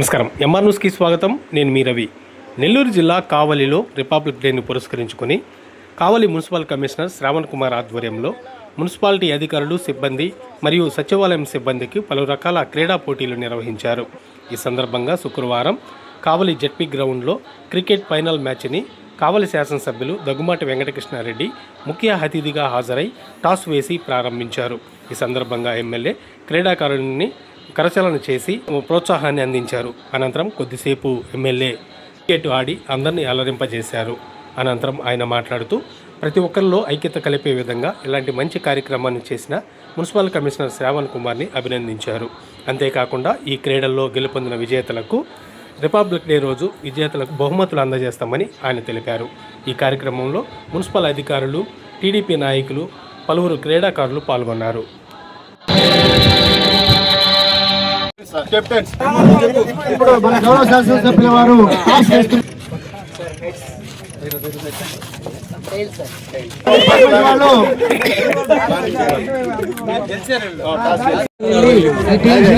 నమస్కారం. ఎంఆర్ న్యూస్కి స్వాగతం. నేను మీ రవి. నెల్లూరు జిల్లా కావలిలో రిపబ్లిక్ డేని పురస్కరించుకొని కావలి మున్సిపల్ కమిషనర్ శ్రావణ్ కుమార్ ఆధ్వర్యంలో మున్సిపాలిటీ అధికారులు సిబ్బంది మరియు సచివాలయం సిబ్బందికి పలు రకాల క్రీడా పోటీలు నిర్వహించారు. ఈ సందర్భంగా శుక్రవారం కావలి జెడ్పీ గ్రౌండ్లో క్రికెట్ ఫైనల్ మ్యాచ్ని కావలి శాసనసభ్యులు దగ్గుమాటి వెంకటకృష్ణారెడ్డి ముఖ్య అతిథిగా హాజరై టాస్ వేసి ప్రారంభించారు. ఈ సందర్భంగా ఎమ్మెల్యే క్రీడాకారుడిని కరచలన చేసి ప్రోత్సాహాన్ని అందించారు. అనంతరం కొద్దిసేపు ఎమ్మెల్యే క్రికెట్ ఆడి అందరినీ అలరింపజేశారు. అనంతరం ఆయన మాట్లాడుతూ ప్రతి ఒక్కరిలో ఐక్యత కలిపే విధంగా ఇలాంటి మంచి కార్యక్రమాన్ని చేసిన మున్సిపల్ కమిషనర్ శ్రావణ్ కుమార్ని అభినందించారు. అంతేకాకుండా ఈ క్రీడల్లో గెలుపొందిన విజేతలకు రిపబ్లిక్ డే రోజు విజేతలకు బహుమతులు అందజేస్తామని ఆయన తెలిపారు. ఈ కార్యక్రమంలో మున్సిపల్ అధికారులు టీడీపీ నాయకులు పలువురు క్రీడాకారులు పాల్గొన్నారు. ఇప్పుడు మన గౌరవ శాసనసభ్యుల వారు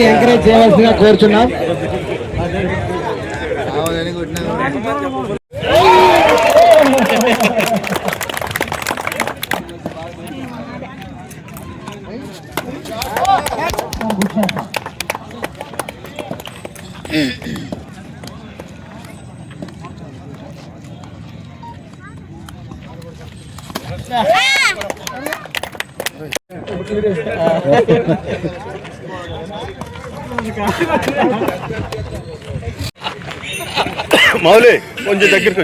ఎంకరేజ్ చేయవలసిందిగా కోరుచున్నాం. మౌలి కొంచెం దగ్గరికి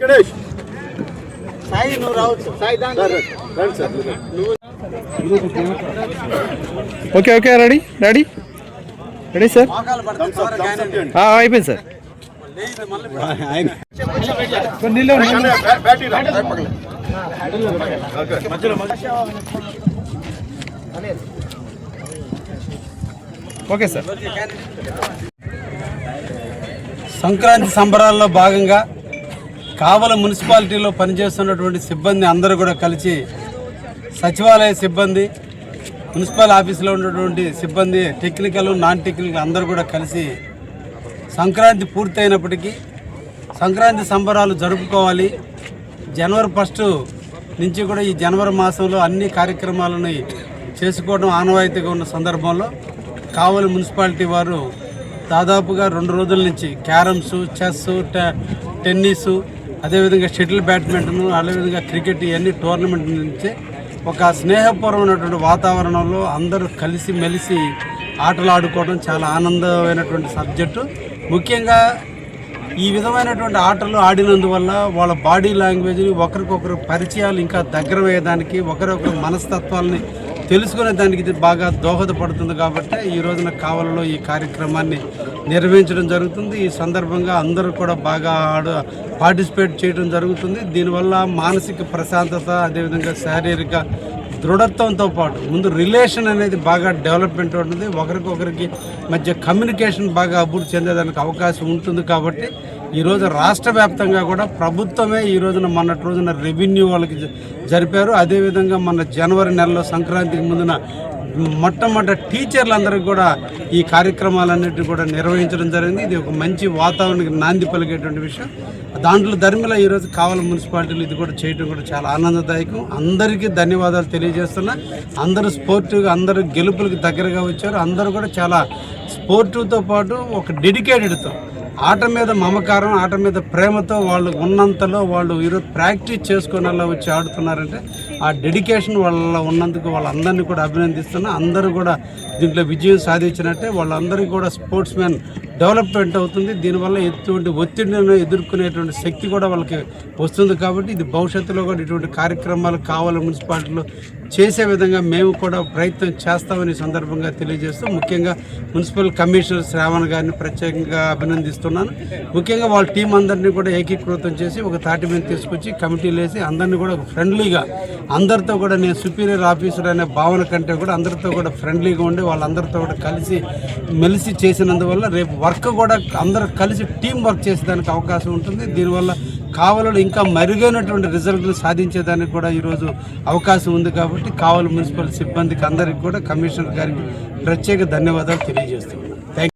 గణేష్. సాయి నువ్వు రావచ్చు. సాయి దాని రండి sir okay okay ready ready. Ready sir? అయిపోయింది సార్. Okay sir. సంక్రాంతి సంబరాల్లో భాగంగా కావల మున్సిపాలిటీలో పనిచేస్తున్నటువంటి సిబ్బంది అందరూ కూడా కలిసి సచివాలయ సిబ్బంది మున్సిపల్ ఆఫీసులో ఉన్నటువంటి సిబ్బంది టెక్నికల్ నాన్ టెక్నికల్ అందరూ కూడా కలిసి సంక్రాంతి పూర్తయినప్పటికీ సంక్రాంతి సంబరాలు జరుపుకోవాలి. జనవరి ఫస్ట్ నుంచి కూడా ఈ జనవరి మాసంలో అన్ని కార్యక్రమాలను చేసుకోవడం ఆనవాయితీగా ఉన్న సందర్భంలో కావలి మున్సిపాలిటీ వారు దాదాపుగా రెండు రోజుల నుంచి క్యారమ్స్ చెస్ టెన్నిస్ అదేవిధంగా షటిల్ బ్యాడ్మింటన్ అదేవిధంగా క్రికెట్ ఇవన్నీ టోర్నమెంట్ నుంచి ఒక స్నేహపూర్వమైనటువంటి వాతావరణంలో అందరూ కలిసి మెలిసి ఆటలు ఆడుకోవడం చాలా ఆనందమైనటువంటి సబ్జెక్టు. ముఖ్యంగా ఈ విధమైనటువంటి ఆటలు ఆడినందువల్ల వాళ్ళ బాడీ లాంగ్వేజ్ని ఒకరికొకరు పరిచయాలు ఇంకా దగ్గర వేయడానికి ఒకరొకరు మనస్తత్వాలని తెలుసుకునే దానికి ఇది బాగా దోహదపడుతుంది కాబట్టి ఈ రోజున కావలలో ఈ కార్యక్రమాన్ని నిర్వహించడం జరుగుతుంది. ఈ సందర్భంగా అందరూ కూడా బాగా ఆడ పార్టిసిపేట్ చేయడం జరుగుతుంది. దీనివల్ల మానసిక ప్రశాంతత అదేవిధంగా శారీరక దృఢత్వంతో పాటు ముందు రిలేషన్ అనేది బాగా డెవలప్మెంట్ ఉంటుంది ఒకరికొకరికి మధ్య కమ్యూనికేషన్ బాగా అభివృద్ధి చెందేదానికి అవకాశం ఉంటుంది కాబట్టి ఈరోజు రాష్ట్ర వ్యాప్తంగా కూడా ప్రభుత్వమే ఈ రోజున మొన్నటి రోజున రెవెన్యూ వాళ్ళకి జరిపారు. అదేవిధంగా మన జనవరి నెలలో సంక్రాంతికి ముందున మొట్టమొదటి టీచర్లందరికీ కూడా ఈ కార్యక్రమాలన్నిటి కూడా నిర్వహించడం జరిగింది. ఇది ఒక మంచి వాతావరణానికి నాంది పలికేటువంటి విషయం. దాంట్లో ధర్మిల ఈరోజు కావాల మున్సిపాలిటీలు ఇది కూడా చేయడం కూడా చాలా ఆనందదాయకం. అందరికీ ధన్యవాదాలు తెలియజేస్తున్నా. అందరూ స్పోర్టివ్గా అందరూ గెలుపులకు దగ్గరగా వచ్చారు. అందరూ కూడా చాలా స్పోర్టివ్తో పాటు ఒక డెడికేటెడ్తో ఆట మీద మమకారం ఆట మీద ప్రేమతో వాళ్ళు ఉన్నంతలో వాళ్ళు ఈరోజు ప్రాక్టీస్ చేసుకుని అలా వచ్చి ఆడుతున్నారంటే ఆ డెడికేషన్ వాళ్ళ ఉన్నందుకు వాళ్ళందరినీ కూడా అభినందిస్తున్నా. అందరూ కూడా దీంట్లో విజయం సాధించినట్టే వాళ్ళందరికీ కూడా స్పోర్ట్స్ మ్యాన్ డెవలప్మెంట్ అవుతుంది. దీనివల్ల ఎటువంటి ఒత్తిడిని ఎదుర్కొనేటువంటి శక్తి కూడా వాళ్ళకి వస్తుంది కాబట్టి ఇది భవిష్యత్తులో కూడా ఇటువంటి కార్యక్రమాలు కావాలి మున్సిపాలిటీలో చేసే విధంగా మేము కూడా ప్రయత్నం చేస్తామని సందర్భంగా తెలియజేస్తూ ముఖ్యంగా మున్సిపల్ కమిషనర్ శ్రావణ్ గారిని ప్రత్యేకంగా అభినందిస్తున్నాను. ముఖ్యంగా వాళ్ళ టీం అందరినీ కూడా ఏకీకృతం చేసి ఒక తాటి మీద తీసుకొచ్చి కమిటీలు వేసి అందరినీ కూడా ఫ్రెండ్లీగా అందరితో కూడా నేను సుపీరియర్ ఆఫీసర్ అనే భావన కంటే కూడా అందరితో కూడా ఫ్రెండ్లీగా ఉండి వాళ్ళందరితో కూడా కలిసి మెలిసి చేసినందువల్ల రేపు వర్క్ కూడా అందరూ కలిసి టీం వర్క్ చేసేదానికి అవకాశం ఉంటుంది. దీనివల్ల కావలలో ఇంకా మెరుగైనటువంటి రిజల్ట్లు సాధించేదానికి కూడా ఈరోజు అవకాశం ఉంది కాబట్టి కావలి మున్సిపల్ సిబ్బందికి అందరికీ కూడా కమిషనర్ గారికి ప్రత్యేక ధన్యవాదాలు తెలియజేస్తున్నాను